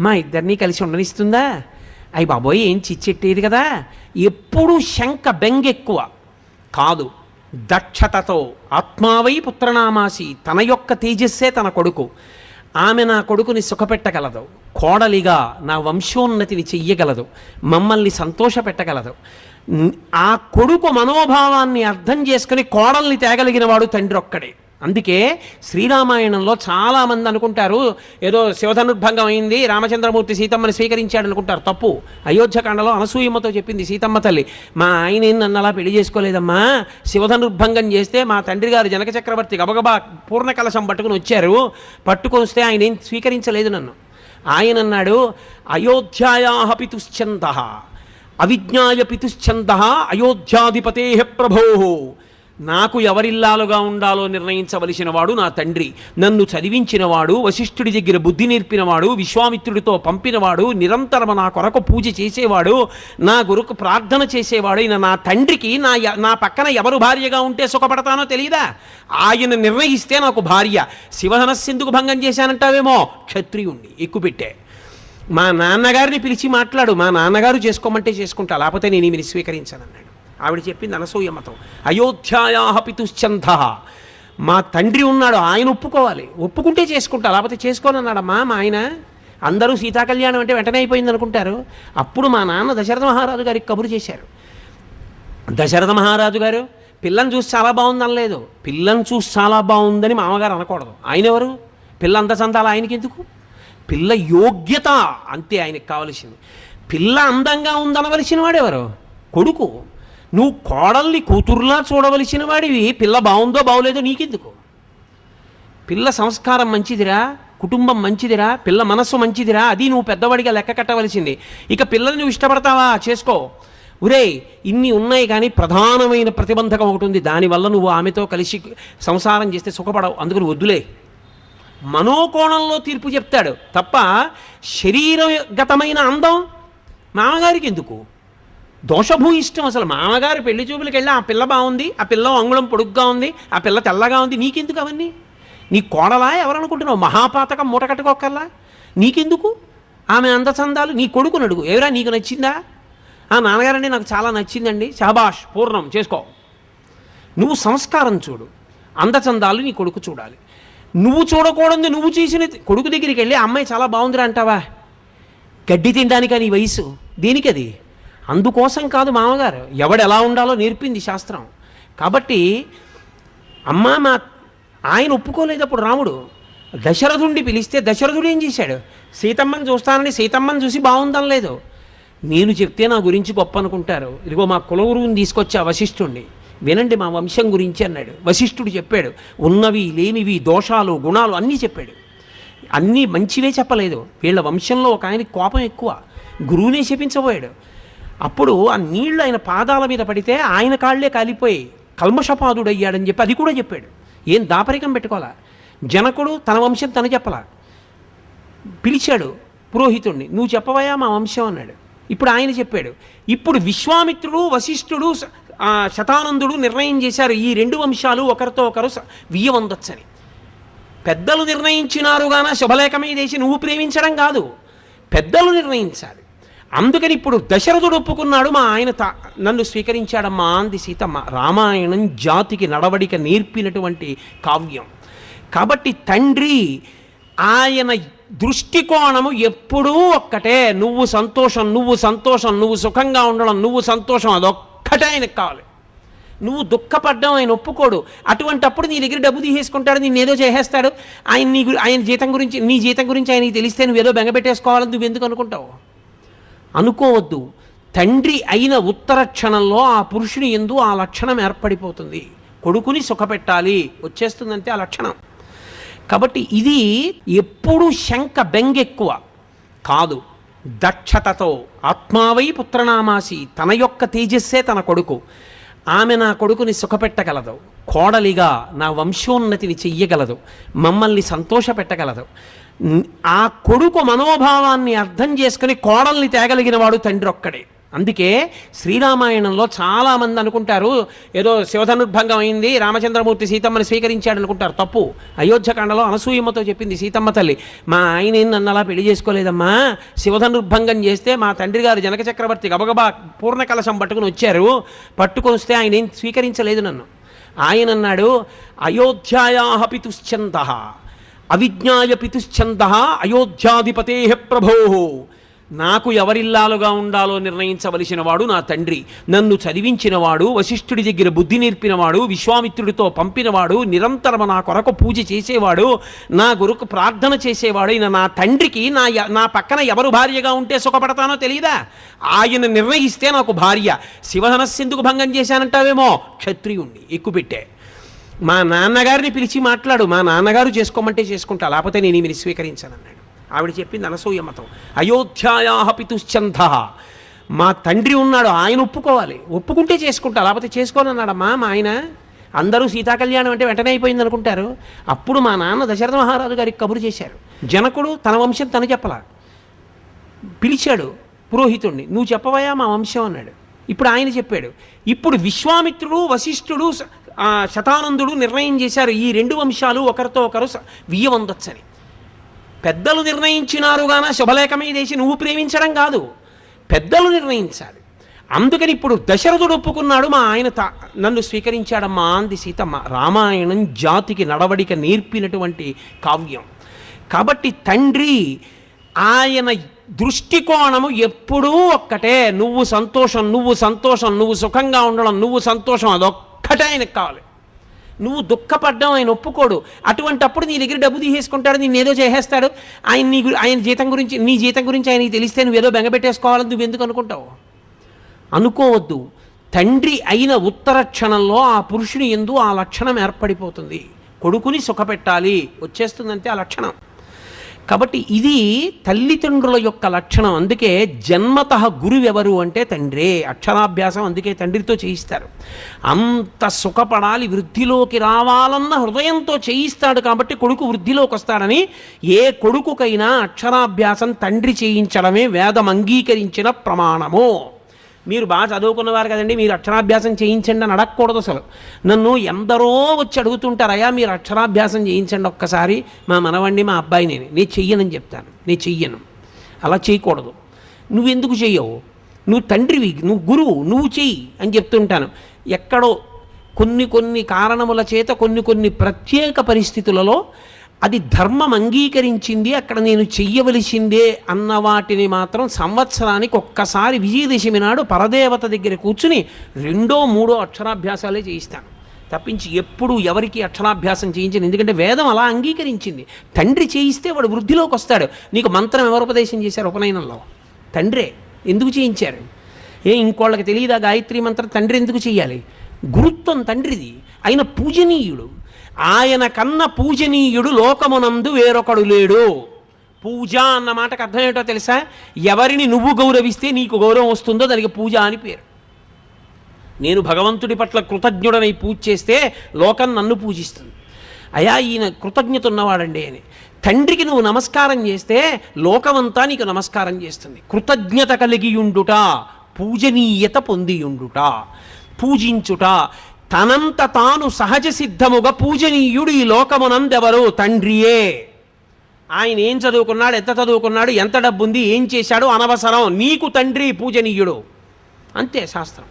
మా ఇద్దరినీ కలిసి ఉండనిస్తుందా? అయ్యి బాబోయ్ ఏం చిచ్చెట్టేది కదా? ఎప్పుడూ శంక బెంగెక్కువ. కాదు దక్షతతో ఆత్మావై పుత్రనామాసి తన యొక్క తేజస్సే తన కొడుకు. ఆమె నా కొడుకుని సుఖపెట్టగలదు. కోడలిగా నా వంశోన్నతిని చెయ్యగలదు. మమ్మల్ని సంతోషపెట్టగలదు. ఆ కొడుకు మనోభావాన్ని అర్థం చేసుకుని కోడల్ని తేగలిగిన వాడు తండ్రి ఒక్కడే అందుకే శ్రీరామాయణంలో చాలామంది అనుకుంటారు ఏదో శివధనుర్భంగం అయింది రామచంద్రమూర్తి సీతమ్మని స్వీకరించాడు అనుకుంటారు. తప్పు. అయోధ్యకాండలో అనసూయమ్మతో చెప్పింది సీతమ్మ తల్లి. మా ఆయన ఏం నన్ను అలా పెళ్ళి చేసుకోలేదమ్మా? శివధనుర్భంగం చేస్తే మా తండ్రి గారు జనక చక్రవర్తి గబగబా పూర్ణ కలశం పట్టుకుని వచ్చారు. పట్టుకొని వస్తే ఆయన ఏం స్వీకరించలేదు నన్ను. ఆయన అన్నాడు అయోధ్యాయా పితుశ్చంద అవిజ్ఞాయ పితుశ్చంద అయోధ్యాధిపతే ప్రభో నాకు ఎవరిల్లాలుగా ఉండాలో నిర్ణయించవలసిన వాడు నా తండ్రి. నన్ను చదివించినవాడు వశిష్ఠుడి దగ్గర బుద్ధి నేర్పినవాడు విశ్వామిత్రుడితో పంపినవాడు నిరంతరము నా కొరకు పూజ చేసేవాడు నా గురుకు ప్రార్థన చేసేవాడు నా తండ్రికి నా నా పక్కన ఎవరు భార్యగా ఉంటే సుఖపడతానో తెలియదా ఆయన నిర్ణయిస్తే నాకు భార్య. శివధనస్సెందుకు భంగం చేశానంటావేమో? క్షత్రియుణ్ణి ఎక్కుపెట్టే. మా నాన్నగారిని పిలిచి మాట్లాడు. మా నాన్నగారు చేసుకోమంటే చేసుకుంటా లేకపోతే నేను ఈమెను స్వీకరించానన్నాడు. ఆవిడ చెప్పింది మతం. అయోధ్యాయా పితుశ్చంధ. మా తండ్రి ఉన్నాడు ఆయన ఒప్పుకోవాలి. ఒప్పుకుంటే చేసుకుంటా లేకపోతే చేసుకోనన్నాడమ్మా మా ఆయన అందరూ సీతా కళ్యాణం అంటే వెంటనే అయిపోయింది అనుకుంటారు. అప్పుడు మా నాన్న దశరథ మహారాజు గారికి కబురు చేశారు. దశరథ మహారాజు గారు పిల్లని చూసి చాలా బాగుంది అనలేదు. పిల్లని చూసి చాలా బాగుందని మామగారు అనకూడదు. ఆయన ఎవరు? పిల్ల అంత చందాలి ఆయనకి ఎందుకు? పిల్ల యోగ్యత అంతే ఆయనకి కావలసింది. పిల్ల అందంగా ఉందనవలసిన వాడెవరు కొడుకు. నువ్వు కోడల్ని కూతురులా చూడవలసిన వాడివి. పిల్ల బాగుందో బాగోలేదో నీకెందుకు? పిల్ల సంస్కారం మంచిదిరా కుటుంబం మంచిదిరా పిల్ల మనస్సు మంచిదిరా అది నువ్వు పెద్దవాడిగా లెక్క కట్టవలసింది. ఇక పిల్లల్ని నువ్వు ఇష్టపడతావా? చేసుకో. ఒరే ఇన్ని ఉన్నాయి కానీ ప్రధానమైన ప్రతిబంధకం ఒకటి ఉంది. దానివల్ల నువ్వు ఆమెతో కలిసి సంసారం చేస్తే సుఖపడవు. అందుకని వద్దులే. మనోకోణంలో తీర్పు చెప్తాడు. తప్ప శరీరగతమైన అందం మామగారికి ఎందుకు? దోషభూయిష్టం అసలు మామగారు పెళ్ళి చూపులకు వెళ్ళి ఆ పిల్ల బాగుంది ఆ పిల్ల అంగుళం పొడుగ్గా ఉంది ఆ పిల్ల తెల్లగా ఉంది నీకెందుకు అవన్నీ? నీ కోడలా ఎవరనుకుంటున్నావు? మహాపాతకం మూట కట్టుకోకల్లా నీకెందుకు? ఆమె అందచందాలు నీ కొడుకుని అడుగు ఎవరా నీకు నచ్చిందా? ఆ నాన్నగారండి నాకు చాలా నచ్చిందండి. షాబాష్ పూర్ణం చేసుకో. నువ్వు సంస్కారం చూడు. అందచందాలు నీ కొడుకు చూడాలి. నువ్వు చూడకూడదు నువ్వు చేసిన కొడుకు దగ్గరికి వెళ్ళి అమ్మాయి చాలా బాగుందిరా అంటావా? గడ్డి తినడానికి నీ వయసు? దేనికది? అందుకోసం కాదు మామగారు. ఎవడు ఎలా ఉండాలో నేర్పింది శాస్త్రం. కాబట్టి అమ్మ మా ఆయన ఒప్పుకోలేదు అప్పుడు రాముడు దశరథుండి పిలిస్తే దశరథుడు ఏం చేశాడు? సీతమ్మని చూస్తానని సీతమ్మని చూసి బాగుందనలేదు. నేను చెప్తే నా గురించి గొప్ప అనుకుంటారు. ఇదిగో మా కులగురువుని తీసుకొచ్చి ఆ వశిష్ఠుణ్ణి. వినండి మా వంశం గురించి అన్నాడు. వశిష్ఠుడు చెప్పాడు ఉన్నవి లేనివి దోషాలు గుణాలు అన్నీ చెప్పాడు. అన్నీ మంచివే చెప్పలేదు. వీళ్ళ వంశంలో ఒక ఆయనకి కోపం ఎక్కువ. గురువునే శపించబోయాడు. అప్పుడు ఆ నీళ్ళు ఆయన పాదాల మీద పడితే ఆయన కాళ్ళే కాలిపోయి కల్మషపాదుడయ్యాడని చెప్పి అది కూడా చెప్పాడు. ఏం దాపరికం పెట్టుకోవాలా? జనకుడు తన వంశం తన చెప్పలా? పిలిచాడు పురోహితుణ్ణి నువ్వు చెప్పవయా మా వంశం అన్నాడు. ఇప్పుడు ఆయన చెప్పాడు ఇప్పుడు విశ్వామిత్రుడు వశిష్ఠుడు శతానందుడు నిర్ణయం చేశారు. ఈ రెండు వంశాలు ఒకరితో ఒకరు వియ్యవందొచ్చని. పెద్దలు నిర్ణయించినారు శుభలేఖమే చేసి నువ్వు ప్రేమించడం కాదు. పెద్దలు నిర్ణయించాలి. అందుకని ఇప్పుడు దశరథుడు ఒప్పుకున్నాడు మా ఆయన నన్ను స్వీకరించాడమ్మా అంది సీతమ్మ. రామాయణం జాతికి నడవడిక నేర్పినటువంటి కావ్యం. కాబట్టి తండ్రి ఆయన దృష్టికోణము ఎప్పుడూ ఒక్కటే. నువ్వు సంతోషం నువ్వు సంతోషం నువ్వు సుఖంగా ఉండడం నువ్వు సంతోషం అదొక్కటే ఆయనకు కావాలి. నువ్వు దుఃఖపడ్డం ఆయన ఒప్పుకోడు. అటువంటప్పుడు నీ దగ్గర డబ్బు తీసేసుకుంటాడు నేను ఏదో చేసేస్తాడు. ఆయన నీ ఆయన జీతం గురించి నీ జీతం గురించి ఆయనకి తెలిస్తే నువ్వు ఏదో బెంగపెట్టేసుకోవాలని నువ్వు ఎందుకు అనుకుంటావు? అనుకోవద్దు. తండ్రి అయిన ఉత్తర క్షణంలో ఆ పురుషుని ఎందు ఆ లక్షణం ఏర్పడిపోతుంది. కొడుకుని సుఖపెట్టాలి. వచ్చేస్తుందంటే ఆ లక్షణం. కాబట్టి ఇది ఎప్పుడు శంక బెంగెక్కువ. కాదు దక్షతతో. ఆత్మావై పుత్రనామాసి. తన యొక్క తేజస్సే తన కొడుకు. ఆమె నా కొడుకుని సుఖపెట్టగలదు. కోడలిగా నా వంశోన్నతిని చెయ్యగలదు. మమ్మల్ని సంతోషపెట్టగలదు. ఆ కొడుకు మనోభావాన్ని అర్థం చేసుకుని కోడల్ని తేగలిగిన వాడు తండ్రి ఒక్కడే. అందుకే శ్రీరామాయణంలో చాలామంది అనుకుంటారు ఏదో శివధనుర్భంగం అయింది రామచంద్రమూర్తి సీతమ్మని స్వీకరించాడు అనుకుంటారు. తప్పు. అయోధ్యకాండలో అనసూయమ్మతో చెప్పింది సీతమ్మ తల్లి మా ఆయన ఏం నన్ను అలా పెళ్ళి చేసుకోలేదమ్మా? శివధనుర్భంగం చేస్తే మా తండ్రి గారు జనక చక్రవర్తి గబగబా పూర్ణ కలశం పట్టుకుని వచ్చారు పట్టుకొని వస్తే ఆయన ఏం స్వీకరించలేదు నన్ను. ఆయన అన్నాడు అయోధ్యాయాహ పితుశ్చంద. అవిజ్ఞాయ పితుశ్చంద అయోధ్యాధిపతే ప్రభో. నాకు ఎవరిల్లాలుగా ఉండాలో నిర్ణయించవలసిన వాడు నా తండ్రి. నన్ను చదివించినవాడు వశిష్ఠుడి దగ్గర బుద్ధి నేర్పినవాడు విశ్వామిత్రుడితో పంపినవాడు నిరంతరం నా కొరకు పూజ చేసేవాడు నా గురుకు ప్రార్థన చేసేవాడు నా తండ్రికి నా య- నా పక్కన ఎవరు భార్యగా ఉంటే సుఖపడతానో తెలియదా ఆయన నిర్ణయిస్తే నాకు భార్య. శివధనస్సెందుకు భంగం చేశానంటావేమో? క్షత్రియుణ్ణి ఎక్కుపెట్టే. మా నాన్నగారిని పిలిచి మాట్లాడు. మా నాన్నగారు చేసుకోమంటే చేసుకుంటా లేకపోతే నేను ఈమెను స్వీకరించానన్నాడు ఆవిడ చెప్పింది మతం. అయోధ్యాయా పితుశ్చంధ. మా తండ్రి ఉన్నాడు ఆయన ఒప్పుకోవాలి. ఒప్పుకుంటే చేసుకుంటా లేకపోతే చేసుకోనన్నాడమ్మా మా ఆయన. అందరూ సీతా కళ్యాణం అంటే వెంటనే అయిపోయింది అనుకుంటారు. అప్పుడు మా నాన్న దశరథ మహారాజు గారికి కబురు చేశారు. జనకుడు తన వంశం తను చెప్పలా. పిలిచాడు పురోహితుణ్ణి నువ్వు చెప్పవయా మా వంశం అన్నాడు. ఇప్పుడు ఆయన చెప్పాడు. ఇప్పుడు విశ్వామిత్రుడు వశిష్ఠుడు శతానందుడు నిర్ణయం చేశారు. ఈ రెండు వంశాలు ఒకరితో ఒకరు వియ్యవందొచ్చని పెద్దలు నిర్ణయించినారు గాన శుభలేఖమే చేసి నువ్వు ప్రేమించడం కాదు. పెద్దలు నిర్ణయించాలి. అందుకని ఇప్పుడు దశరథుడు ఒప్పుకున్నాడు. మా ఆయన తా నన్ను స్వీకరించాడమ్మా అంది సీతమ్మ. రామాయణం జాతికి నడవడిక నేర్పినటువంటి కావ్యం. కాబట్టి తండ్రి ఆయన దృష్టికోణము ఎప్పుడూ ఒక్కటే. నువ్వు సంతోషం నువ్వు సంతోషం నువ్వు సుఖంగా ఉండడం నువ్వు సంతోషం అదొక్కటే ఆయనకు కావాలి. నువ్వు దుఃఖపడ్డం ఆయన ఒప్పుకోడు. అటువంటప్పుడు నీ దగ్గర డబ్బు తీసేసుకుంటాడు నేను ఏదో చేసేస్తాడు. ఆయన నీ ఆయన జీతం గురించి నీ జీతం గురించి ఆయనకి తెలిస్తే నువ్వేదో బెంగపెట్టేసుకోవాలని నువ్వు ఎందుకు అనుకుంటావు? అనుకోవద్దు. తండ్రి అయిన ఉత్తర క్షణంలో ఆ పురుషుని ఎందు ఆ లక్షణం ఏర్పడిపోతుంది. కొడుకుని సుఖపెట్టాలి. వచ్చేస్తుందంటే ఆ లక్షణం. కాబట్టి ఇది తల్లిదండ్రుల యొక్క లక్షణం. అందుకే జన్మత గురువెవరు అంటే తండ్రే. అక్షరాభ్యాసం అందుకే తండ్రితో చేయిస్తారు. అంత సుఖపడాలి వృద్ధిలోకి రావాలన్న హృదయంతో చేయిస్తాడు కాబట్టి కొడుకు వృద్ధిలోకి వస్తాడని ఏ కొడుకుకైనా అక్షరాభ్యాసం తండ్రి చేయించడమే వేదం అంగీకరించిన ప్రమాణము. మీరు బాగా చదువుకున్నవారు కదండి మీరు అక్షరాభ్యాసం చేయించండి అని అడగకూడదు అసలు. నన్ను ఎందరో వచ్చి అడుగుతుంటారయ్యా మీరు అక్షరాభ్యాసం చేయించండి ఒక్కసారి మా మనవండి మా అబ్బాయి నేను నేను చెయ్యనని చెప్తాను నేను చెయ్యను. అలా చేయకూడదు. నువ్వెందుకు చెయ్యవు? నువ్వు తండ్రివి నువ్వు గురువు నువ్వు చెయ్యి అని చెప్తుంటాను. ఎక్కడో కొన్ని కొన్ని కారణముల చేత కొన్ని కొన్ని ప్రత్యేక పరిస్థితులలో అది ధర్మం అంగీకరించింది అక్కడ నేను చెయ్యవలసిందే అన్న వాటిని మాత్రం సంవత్సరానికి ఒక్కసారి విజయదశమి నాడు పరదేవత దగ్గర కూర్చుని రెండో మూడో అక్షరాభ్యాసాలే చేయిస్తాను. తప్పించి ఎప్పుడు ఎవరికి అక్షరాభ్యాసం చేయించను. ఎందుకంటే వేదం అలా అంగీకరించింది. తండ్రి చేయిస్తే వాడు వృద్ధిలోకి వస్తాడు. నీకు మంత్రం ఎవరు ఉపదేశం చేశారు ఉపనయనంలో? తండ్రే ఎందుకు చేయించారు? ఏ ఇంకోళ్ళకి తెలియదా గాయత్రి మంత్రం? తండ్రి ఎందుకు చేయాలి? గురుత్వం తండ్రిది. ఆయన పూజనీయుడు ఆయన కన్న పూజనీయుడు లోకమునందు వేరొకడు లేడు. పూజ అన్న మాటకు అర్థం ఏంటో తెలుసా? ఎవరిని నువ్వు గౌరవిస్తే నీకు గౌరవం వస్తుందో దానికి పూజ అని పేరు. నేను భగవంతుడి పట్ల కృతజ్ఞుడనై పూజ చేస్తే లోకం నన్ను పూజిస్తుంది. అయా ఈయన కృతజ్ఞత ఉన్నవాడండి అని. తండ్రికి నువ్వు నమస్కారం చేస్తే లోకమంతా నీకు నమస్కారం చేస్తుంది. కృతజ్ఞత కలిగియుండుట పూజనీయత పొందియుండుట పూజించుట తనంత తాను సహజ సిద్ధముగా పూజనీయుడు ఈ లోకమునందెవరు తండ్రియే. ఆయన ఏం చదువుకున్నాడు ఎంత చదువుకున్నాడు ఎంత డబ్బు ఉంది ఏం చేశాడు అనవసరం. నీకు తండ్రి పూజనీయుడు. అంతే శాస్త్రం.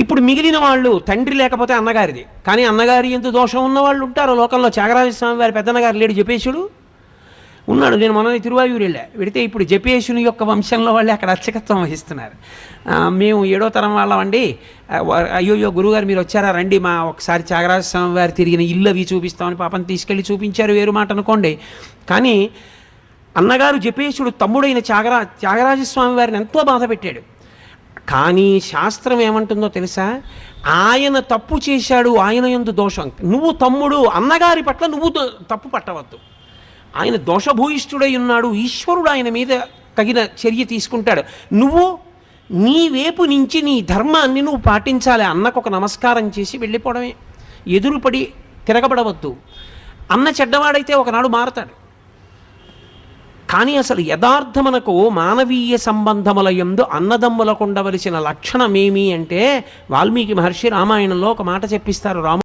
ఇప్పుడు మిగిలిన వాళ్ళు తండ్రి లేకపోతే అన్నగారిది. కానీ అన్నగారి ఎంత దోషం ఉన్న వాళ్ళు ఉంటారు. లోకంలో త్యాగరాజ స్వామి వారి పెద్దన్నగారు లేడు జపేశుడు. ఉన్నాడు. నేను మనం తిరువాయూరు వెళ్ళా వెడితే ఇప్పుడు జపేషుని యొక్క వంశంలో వాళ్ళే అక్కడ అర్చకత్వం వహిస్తున్నారు. మేము ఏడో తరం వాళ్ళమండి. అండి అయ్యోయ్యో గురుగారు మీరు వచ్చారా? రండి మా ఒకసారి త్యాగరాజ స్వామి వారు తిరిగిన ఇల్లు అవి చూపిస్తామని పాపం తీసుకెళ్ళి చూపించారు వేరు మాట అనుకోండి. కానీ అన్నగారు జపేషుడు తమ్ముడైన త్యాగరా త్యాగరాజస్వామి వారిని ఎంతో బాధ పెట్టాడు. కానీ శాస్త్రం ఏమంటుందో తెలుసా? ఆయన తప్పు చేశాడు ఆయన ఎందు దోషం. నువ్వు తమ్ముడు అన్నగారి పట్ల నువ్వు తో- తప్పు పట్టవద్దు. ఆయన దోషభూయిష్ఠుడై ఉన్నాడు ఈశ్వరుడు ఆయన మీద తగిన చర్య తీసుకుంటాడు. నువ్వు నీ వేపు నుంచి నీ ధర్మాన్ని నువ్వు పాటించాలి అన్నకు ఒక నమస్కారం చేసి వెళ్ళిపోవడమే. ఎదురుపడి తిరగబడవద్దు. అన్న చెడ్డవాడైతే ఒకనాడు మారతాడు. కానీ అసలు యథార్థమనకు మానవీయ సంబంధముల యందు అన్నదమ్ములకు ఉండవలసిన లక్షణమేమి అంటే వాల్మీకి మహర్షి రామాయణంలో ఒక మాట చెప్పిస్తారు రాము